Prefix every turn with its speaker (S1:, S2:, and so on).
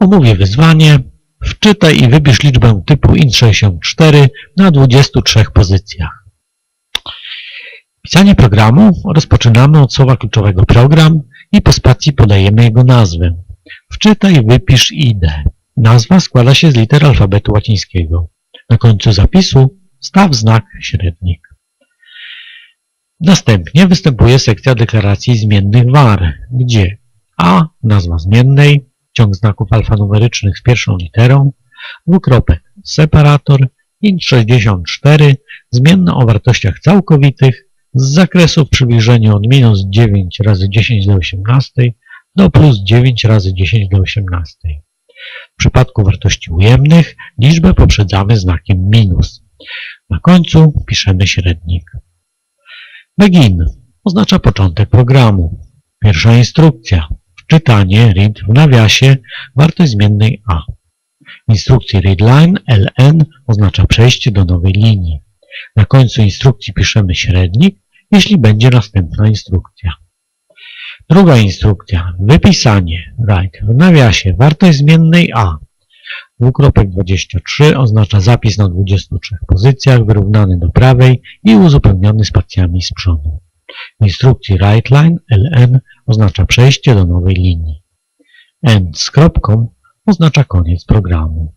S1: Omówię wyzwanie. Wczytaj i wybierz liczbę typu int64 na 23 pozycjach. Pisanie programu rozpoczynamy od słowa kluczowego program i po spacji podajemy jego nazwę. Wczytaj wypisz ID. Nazwa składa się z liter alfabetu łacińskiego. Na końcu zapisu staw znak średnik. Następnie występuje sekcja deklaracji zmiennych var, gdzie a nazwa zmiennej, ciąg znaków alfanumerycznych z pierwszą literą, dwukropek separator, int64, zmienna o wartościach całkowitych, z zakresu w przybliżeniu od minus 9 razy 10 do 18 do plus 9 razy 10 do 18. W przypadku wartości ujemnych liczbę poprzedzamy znakiem minus. Na końcu piszemy średnik. Begin oznacza początek programu. Pierwsza instrukcja. Wczytanie read w nawiasie wartość zmiennej a. W instrukcji readline ln oznacza przejście do nowej linii. Na końcu instrukcji piszemy średnik, jeśli będzie następna instrukcja. Druga instrukcja. Wypisanie write w nawiasie wartość zmiennej a. Dwukropek 23 oznacza zapis na 23 pozycjach wyrównany do prawej i uzupełniony spacjami z przodu. W instrukcji WriteLine ln oznacza przejście do nowej linii. End z kropką oznacza koniec programu.